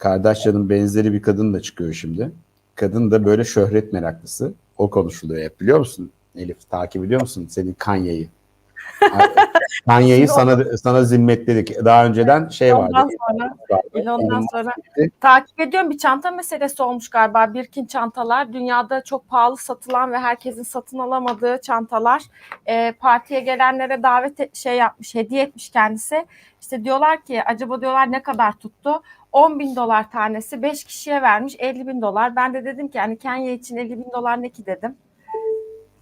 Kardashian'ın benzeri bir kadın da çıkıyor şimdi. Kadın da böyle şöhret meraklısı. O konuşuluyor hep biliyor musun? Elif takip ediyor musun senin Kanye'yi? Kanye'yi sana sana zimmetledik. Daha önceden şey vardı. Ondan sonra ondan sonra takip ediyorum bir çanta meselesi olmuş galiba. Birkin çantalar dünyada çok pahalı satılan ve herkesin satın alamadığı çantalar. E, partiye gelenlere davet et- şey yapmış, hediye etmiş kendisi. İşte diyorlar ki acaba diyorlar ne kadar tuttu? 10 bin dolar tanesi 5 kişiye vermiş 50 bin dolar. Ben de dedim ki hani Kenya için 50 bin dolar ne ki dedim.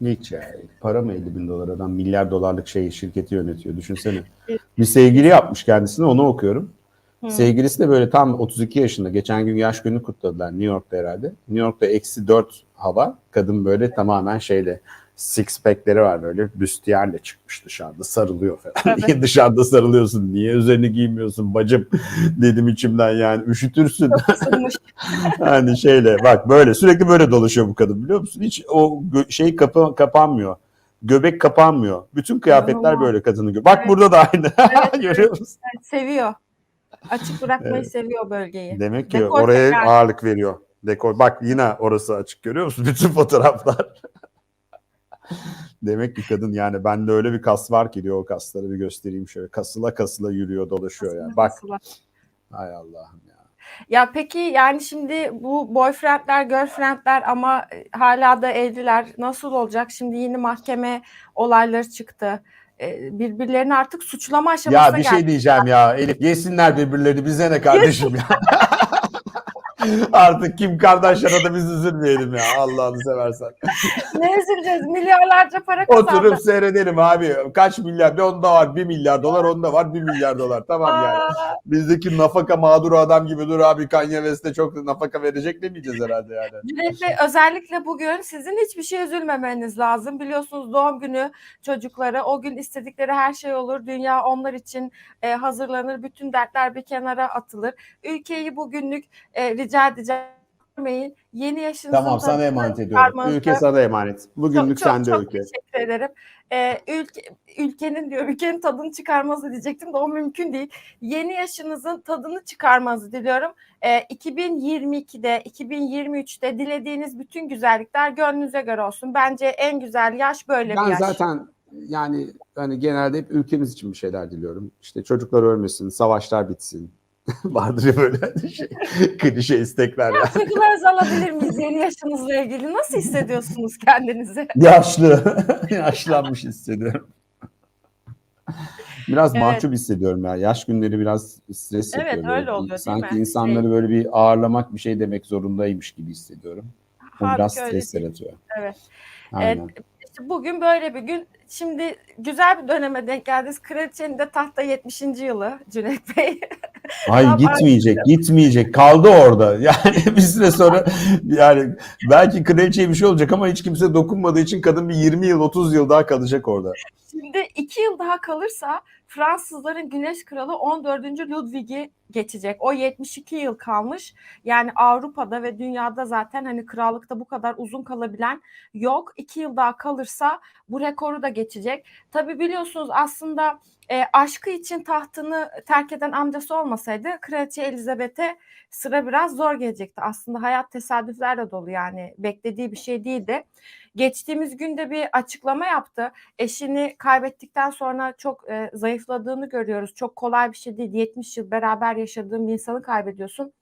Hiç ya. Para mı 50 bin dolar adam milyar dolarlık şey şirketi yönetiyor. Düşünsene. Bir sevgili yapmış kendisine onu okuyorum. Hı. Sevgilisi de böyle tam 32 yaşında. Geçen gün yaş günü kutladılar New York'ta herhalde. New York'ta eksi 4 hava. Kadın böyle tamamen şeyle six pack'leri var böyle büstiyerle çıkmış dışarıda sarılıyor falan. Evet. Niye dışarıda sarılıyorsun? Niye üzerini giymiyorsun bacım? Dedim içimden yani üşütürsün. Hani şeyle bak böyle sürekli böyle dolaşıyor bu kadın biliyor musun? Hiç o şey kapı kapanmıyor. Göbek kapanmıyor. Bütün kıyafetler İnanılmaz. böyle kadını gö- Bak Evet. burada da aynı. Evet, Görüyor musun? Evet, seviyor. Açık bırakmayı Evet. seviyor bölgeyi. Demek ki Dekor oraya tekrar- ağırlık veriyor. Dekor. Bak yine orası açık görüyor musun? Bütün fotoğraflar. Demek ki kadın yani bende öyle bir kas var ki diyor o kasları bir göstereyim şöyle. Kasıla kasıla yürüyor dolaşıyor yani. Bak Nasıl var? hay Allah'ım ya. Ya peki yani şimdi bu boyfriendler, girlfriendler ama e, hala da evliler nasıl olacak? Şimdi yeni mahkeme olayları çıktı. E, Birbirlerini artık suçlama aşamasına Ya bir geldi. şey diyeceğim ya Elif yesinler birbirlerini bize ne kardeşim ya. Artık Kim Kardashian'a da biz üzülmeyelim ya Allah'ını seversen. Ne üzüleceğiz? Milyarlarca para kazandı. Oturup seyredelim abi. Kaç milyar? Bir onda var bir milyar dolar, onda var bir milyar dolar. Tamam yani. Bizdeki nafaka mağduru adam gibi dur abi Kanye West'e çok nafaka verecek demeyeceğiz herhalde yani. Cüneyt özellikle bugün sizin hiçbir şey üzülmemeniz lazım. Biliyorsunuz doğum günü çocukları o gün istedikleri her şey olur. Dünya onlar için e, hazırlanır. Bütün dertler bir kenara atılır. Ülkeyi bugünlük e, rica edeceğim. Yeni yaşınızın Tamam sana tadını emanet ediyorum. Ülke sana emanet. Bugünlük çok, çok, sende çok ülke. teşekkür ederim. Ee, ülke, ülkenin diyor ülkenin tadını çıkarmanızı diyecektim de o mümkün değil. Yeni yaşınızın tadını çıkarmanızı diliyorum. Ee, 2022'de, 2023'te dilediğiniz bütün güzellikler gönlünüze göre olsun. Bence en güzel yaş böyle bir Ben yaş. zaten yani hani genelde hep ülkemiz için bir şeyler diliyorum. İşte çocuklar ölmesin, savaşlar bitsin. Vardır ya böyle şey, klişe istekler. ya. Duygularınızı alabilir miyiz yeni yaşınızla ilgili? Nasıl hissediyorsunuz kendinizi? Yaşlı, yaşlanmış hissediyorum. Biraz Evet. mahcup hissediyorum ya. Yaş günleri biraz stres Evet, yapıyor. öyle böyle. oluyor, değil Sanki mi? insanları böyle bir ağırlamak bir şey demek zorundaymış gibi hissediyorum. Halbuki biraz öyle stres değil. yaratıyor. Evet. Aynen. İşte bugün böyle bir gün. Şimdi güzel bir döneme denk geldiniz. Kraliçenin de tahta 70. yılı Cüneyt Bey. Ay gitmeyecek, gitmeyecek. Kaldı orada. Yani bir süre sonra yani belki kraliçeye bir şey olacak ama hiç kimse dokunmadığı için kadın bir 20 yıl, 30 yıl daha kalacak orada. Şimdi iki yıl daha kalırsa Fransızların Güneş Kralı 14. Ludwig'i geçecek. O 72 yıl kalmış. Yani Avrupa'da ve dünyada zaten hani krallıkta bu kadar uzun kalabilen yok. İki yıl daha kalırsa bu rekoru da geçecek. Tabi biliyorsunuz aslında e, aşkı için tahtını terk eden amcası olmasaydı Kraliçe Elizabeth'e sıra biraz zor gelecekti. Aslında hayat tesadüflerle dolu yani beklediği bir şey değildi. Geçtiğimiz günde bir açıklama yaptı eşini kaybettikten sonra çok e, zayıfladığını görüyoruz. Çok kolay bir şey değil. 70 yıl beraber yaşadığın bir insanı kaybediyorsun.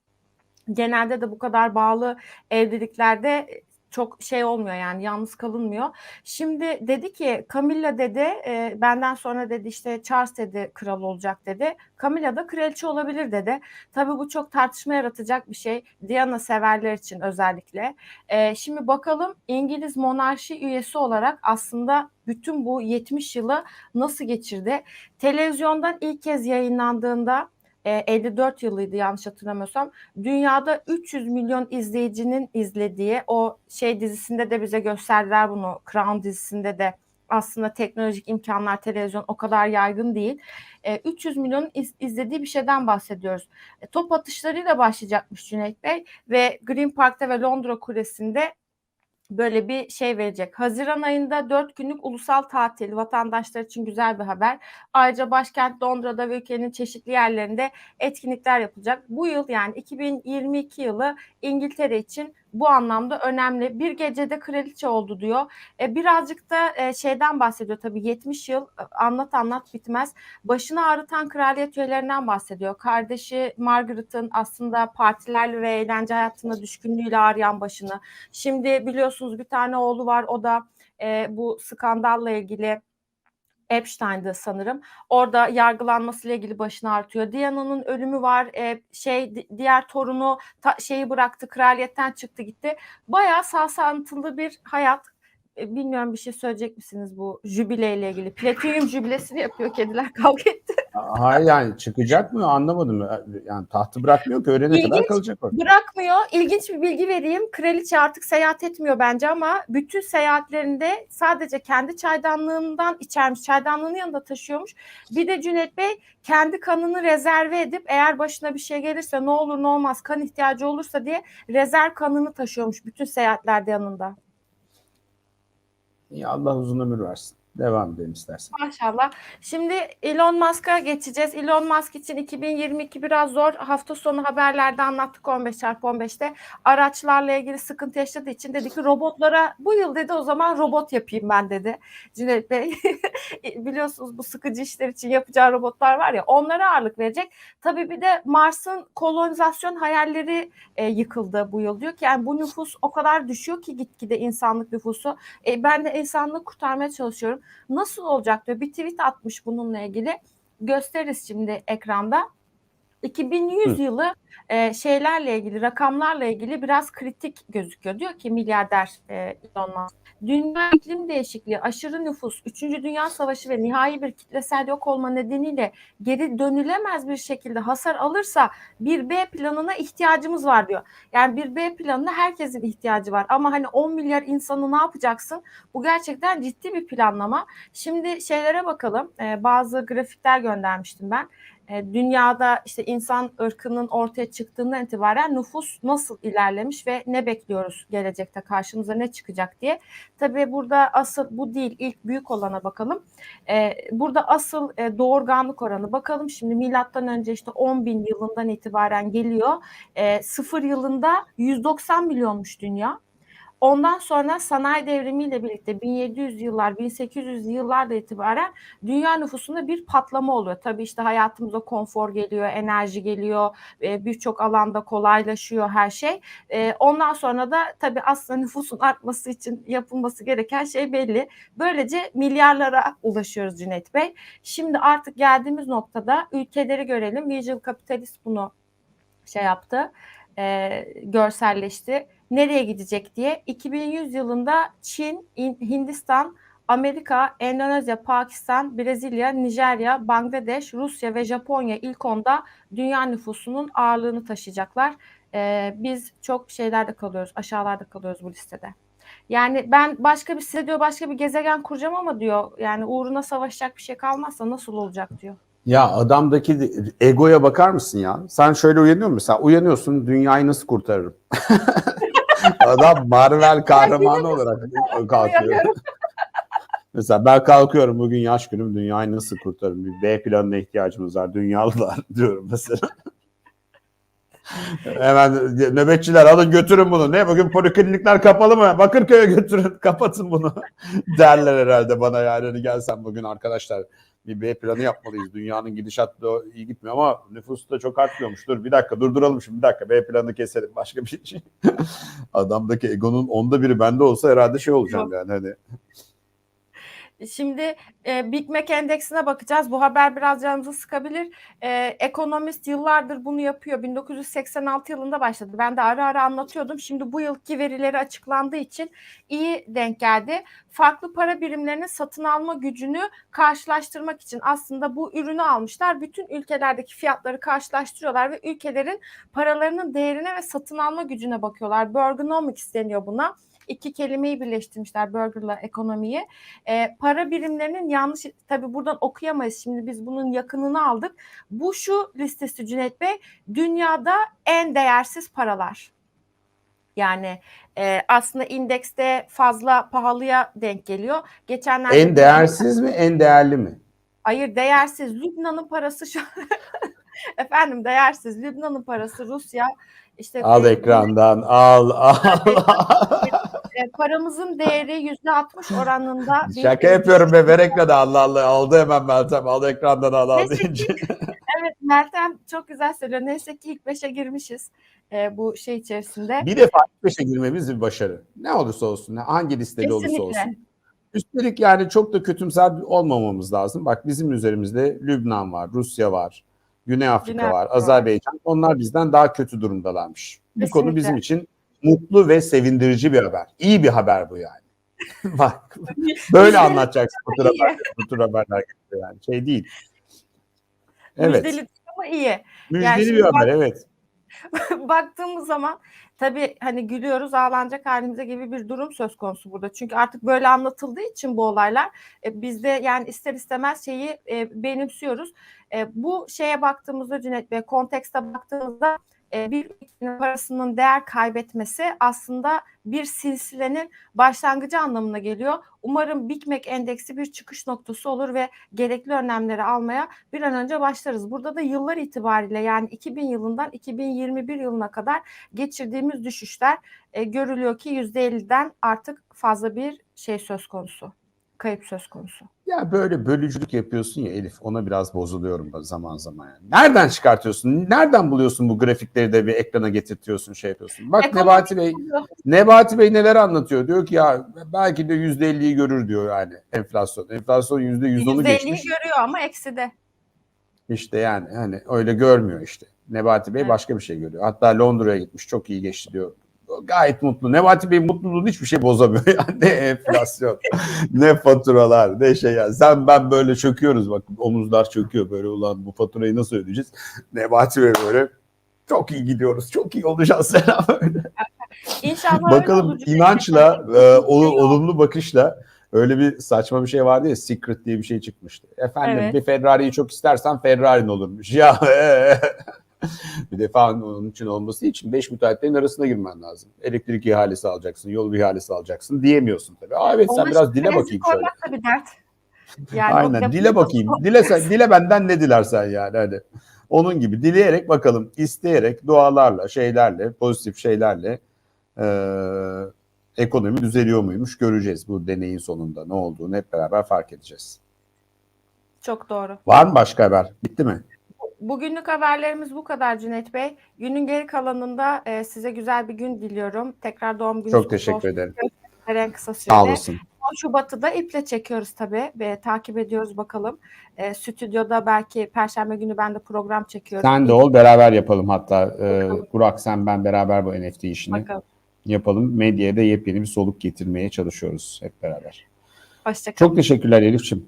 Genelde de bu kadar bağlı evliliklerde çok şey olmuyor yani yalnız kalınmıyor. Şimdi dedi ki Camilla dedi e, benden sonra dedi işte Charles dedi kral olacak dedi. Camilla da kraliçe olabilir dedi. Tabii bu çok tartışma yaratacak bir şey. Diana severler için özellikle. E, şimdi bakalım İngiliz monarşi üyesi olarak aslında bütün bu 70 yılı nasıl geçirdi? Televizyondan ilk kez yayınlandığında 54 yılıydı yanlış hatırlamıyorsam. Dünyada 300 milyon izleyicinin izlediği o şey dizisinde de bize gösterdiler bunu. Crown dizisinde de aslında teknolojik imkanlar televizyon o kadar yaygın değil. E, 300 milyon iz- izlediği bir şeyden bahsediyoruz. E, top atışlarıyla başlayacakmış Cüneyt Bey ve Green Park'ta ve Londra Kulesi'nde böyle bir şey verecek. Haziran ayında 4 günlük ulusal tatil vatandaşlar için güzel bir haber. Ayrıca başkent Londra'da ve ülkenin çeşitli yerlerinde etkinlikler yapılacak. Bu yıl yani 2022 yılı İngiltere için bu anlamda önemli. Bir gecede kraliçe oldu diyor. E, birazcık da e, şeyden bahsediyor tabii 70 yıl e, anlat anlat bitmez. Başını ağrıtan kraliyet üyelerinden bahsediyor. Kardeşi Margaret'ın aslında partilerle ve eğlence hayatına düşkünlüğüyle ağrıyan başını. Şimdi biliyorsunuz bir tane oğlu var o da e, bu skandalla ilgili Epstein'dı sanırım. Orada yargılanmasıyla ilgili başını artıyor. Diana'nın ölümü var. E, şey di- diğer torunu ta- şeyi bıraktı, kraliyetten çıktı gitti. Bayağı salsantılı bir hayat. E, bilmiyorum bir şey söyleyecek misiniz bu jübileyle ilgili? Platinyum jübilesini yapıyor kediler kavga etti. Hayır yani çıkacak mı anlamadım. Yani tahtı bırakmıyor ki öğlene kadar İlginç. kalacak orada. Bırakmıyor. İlginç bir bilgi vereyim. Kraliçe artık seyahat etmiyor bence ama bütün seyahatlerinde sadece kendi çaydanlığından içermiş. Çaydanlığını yanında taşıyormuş. Bir de Cüneyt Bey kendi kanını rezerve edip eğer başına bir şey gelirse ne olur ne olmaz kan ihtiyacı olursa diye rezerv kanını taşıyormuş bütün seyahatlerde yanında. İyi, Allah uzun ömür versin. Devam edelim istersen. Maşallah. Şimdi Elon Musk'a geçeceğiz. Elon Musk için 2022 biraz zor. Hafta sonu haberlerde anlattık 15 çarpı 15'te. Araçlarla ilgili sıkıntı yaşadığı için dedi ki robotlara bu yıl dedi o zaman robot yapayım ben dedi. Cüneyt Bey biliyorsunuz bu sıkıcı işler için yapacağı robotlar var ya onlara ağırlık verecek. Tabii bir de Mars'ın kolonizasyon hayalleri e, yıkıldı bu yıl. Diyor ki yani bu nüfus o kadar düşüyor ki gitgide insanlık nüfusu. E, ben de insanlığı kurtarmaya çalışıyorum. Nasıl olacak diyor. Bir tweet atmış bununla ilgili. Gösteririz şimdi ekranda. 2100 Hı. yılı e, şeylerle ilgili, rakamlarla ilgili biraz kritik gözüküyor. Diyor ki milyarder e, Elon Musk. Dünya iklim değişikliği, aşırı nüfus, 3. Dünya Savaşı ve nihai bir kitlesel yok olma nedeniyle geri dönülemez bir şekilde hasar alırsa bir B planına ihtiyacımız var diyor. Yani bir B planına herkesin ihtiyacı var. Ama hani 10 milyar insanı ne yapacaksın? Bu gerçekten ciddi bir planlama. Şimdi şeylere bakalım. Ee, bazı grafikler göndermiştim ben. Ee, dünyada işte insan ırkının ortaya çıktığından itibaren nüfus nasıl ilerlemiş ve ne bekliyoruz gelecekte karşımıza ne çıkacak diye. Tabii burada asıl bu değil ilk büyük olana bakalım. Ee, burada asıl e, doğurganlık oranı bakalım. Şimdi milattan önce işte 10 bin yılından itibaren geliyor. E, sıfır yılında 190 milyonmuş dünya. Ondan sonra sanayi devrimiyle birlikte 1700 yıllar, 1800 yıllarda itibaren dünya nüfusunda bir patlama oluyor. Tabii işte hayatımıza konfor geliyor, enerji geliyor, e, birçok alanda kolaylaşıyor her şey. E, ondan sonra da tabii aslında nüfusun artması için yapılması gereken şey belli. Böylece milyarlara ulaşıyoruz Cüneyt Bey. Şimdi artık geldiğimiz noktada ülkeleri görelim. Visual Capitalist bunu şey yaptı, e, görselleşti nereye gidecek diye 2100 yılında Çin, Hindistan, Amerika, Endonezya, Pakistan, Brezilya, Nijerya, Bangladeş, Rusya ve Japonya ilk onda dünya nüfusunun ağırlığını taşıyacaklar. Ee, biz çok şeylerde kalıyoruz, aşağılarda kalıyoruz bu listede. Yani ben başka bir size diyor başka bir gezegen kuracağım ama diyor yani uğruna savaşacak bir şey kalmazsa nasıl olacak diyor. Ya adamdaki egoya bakar mısın ya? Sen şöyle uyanıyor musun? Sen uyanıyorsun dünyayı nasıl kurtarırım? Adam Marvel kahramanı olarak kalkıyor. Mesela ben kalkıyorum bugün yaş günüm dünyayı nasıl kurtarırım? Bir B planına ihtiyacımız var dünyalılar diyorum mesela. Hemen nöbetçiler alın götürün bunu. Ne bugün poliklinikler kapalı mı? Bakırköy'e götürün kapatın bunu derler herhalde bana yani. Hani gelsen bugün arkadaşlar bir B planı yapmalıyız. Dünyanın gidişatı da iyi gitmiyor ama nüfus da çok artmıyormuş. Dur bir dakika durduralım şimdi bir dakika B planı keselim. Başka bir şey. Adamdaki egonun onda biri bende olsa herhalde şey olacağım yani hani. Şimdi e, Big Mac endeksine bakacağız. Bu haber biraz canımızı sıkabilir. E, ekonomist yıllardır bunu yapıyor. 1986 yılında başladı. Ben de ara ara anlatıyordum. Şimdi bu yılki verileri açıklandığı için iyi denk geldi. Farklı para birimlerinin satın alma gücünü karşılaştırmak için aslında bu ürünü almışlar. Bütün ülkelerdeki fiyatları karşılaştırıyorlar ve ülkelerin paralarının değerine ve satın alma gücüne bakıyorlar. Burgernomics deniyor buna iki kelimeyi birleştirmişler burgerla ekonomiyi. E, para birimlerinin yanlış tabii buradan okuyamayız. Şimdi biz bunun yakınını aldık. Bu şu listesi Cüneyt Bey dünyada en değersiz paralar. Yani e, aslında indekste fazla pahalıya denk geliyor. Geçenlerde En değersiz mi, en değerli mi? Hayır değersiz. Lübnan'ın parası şu efendim değersiz. Lübnan'ın parası Rusya işte Al ekrandan, al, al. E, paramızın değeri yüzde 60 oranında Şaka yapıyorum be, ver ekrana Allah Allah. Aldı hemen Meltem, al ekrandan al al deyince. Evet Meltem çok güzel söylüyor. Neyse ki ilk 5'e girmişiz e, bu şey içerisinde. Bir defa ilk beşe girmemiz bir başarı. Ne olursa olsun, hangi listede olursa Kesinlikle. olsun. Üstelik yani çok da kötümser olmamamız lazım. Bak bizim üzerimizde Lübnan var, Rusya var, Güney Afrika Güney var, Afrika var. Azerbaycan. Onlar bizden daha kötü durumdalarmış. Bu konu Kesinlikle. bizim için mutlu ve sevindirici bir haber. İyi bir haber bu yani. Bak böyle anlatacaksın bu tür haberler, bu tür haberler yani şey değil. Evet. Müjdeli ama iyi. Müjdeli şimdi bir bak- haber evet. Baktığımız zaman tabii hani gülüyoruz ağlanacak halimize gibi bir durum söz konusu burada. Çünkü artık böyle anlatıldığı için bu olaylar e, biz de yani ister istemez şeyi e, benimsiyoruz. E, bu şeye baktığımızda Cüneyt Bey kontekste baktığımızda e, bir ülkenin parasının değer kaybetmesi aslında bir silsilenin başlangıcı anlamına geliyor. Umarım Big endeksi bir çıkış noktası olur ve gerekli önlemleri almaya bir an önce başlarız. Burada da yıllar itibariyle yani 2000 yılından 2021 yılına kadar geçirdiğimiz düşüşler e, görülüyor ki %50'den artık fazla bir şey söz konusu. Kayıp söz konusu. Ya böyle bölücülük yapıyorsun ya Elif ona biraz bozuluyorum zaman zaman. Yani. Nereden çıkartıyorsun? Nereden buluyorsun bu grafikleri de bir ekrana getirtiyorsun şey yapıyorsun? Bak Ekonomik Nebati Bey Nebati Bey neler anlatıyor? Diyor ki ya belki de %50'yi görür diyor yani enflasyon. Enflasyon %110'u %50'yi geçmiş. görüyor ama eksi de. İşte yani hani öyle görmüyor işte. Nebati Bey Evet. başka bir şey görüyor. Hatta Londra'ya gitmiş çok iyi geçti diyor. Gayet mutlu. Nebati Bey mutluluğunu hiçbir şey bozamıyor. Yani ne enflasyon, ne faturalar, ne şey ya. Sen ben böyle çöküyoruz bak omuzlar çöküyor böyle ulan bu faturayı nasıl ödeyeceğiz? Nebati Bey böyle çok iyi gidiyoruz, çok iyi olacağız falan böyle. İnşallah Bakalım inançla, e, olu- olumlu bakışla öyle bir saçma bir şey vardı ya Secret diye bir şey çıkmıştı. Efendim Evet. bir Ferrari'yi çok istersen Ferrari'nin olurmuş. Ya e, bir defa onun için olması için 5 müteahhitlerin arasına girmen lazım. Elektrik ihalesi alacaksın, yol ihalesi alacaksın diyemiyorsun tabii. Aa, evet sen biraz dile bakayım şöyle. bir dert. Yani Aynen dile bakayım. Dile sen, dile benden ne dilersen yani hadi. Onun gibi dileyerek bakalım, isteyerek, dualarla, şeylerle, pozitif şeylerle eee, ekonomi düzeliyor muymuş göreceğiz bu deneyin sonunda ne olduğunu hep beraber fark edeceğiz. Çok doğru. Var mı başka haber? Bitti mi? Bugünlük haberlerimiz bu kadar Cüneyt Bey. Günün geri kalanında e, size güzel bir gün diliyorum. Tekrar doğum gününüz Çok teşekkür olsun. ederim. En kısa sürede. Sağ olasın. 10 Şubat'ı da iple çekiyoruz tabii ve takip ediyoruz bakalım. E, stüdyoda belki Perşembe günü ben de program çekiyorum. Sen de ol beraber yapalım hatta. Eee Burak sen ben beraber bu NFT işini Bakalım. yapalım. Medyaya da yepyeni bir soluk getirmeye çalışıyoruz hep beraber. Hoşçakalın. Çok teşekkürler Elif'ciğim.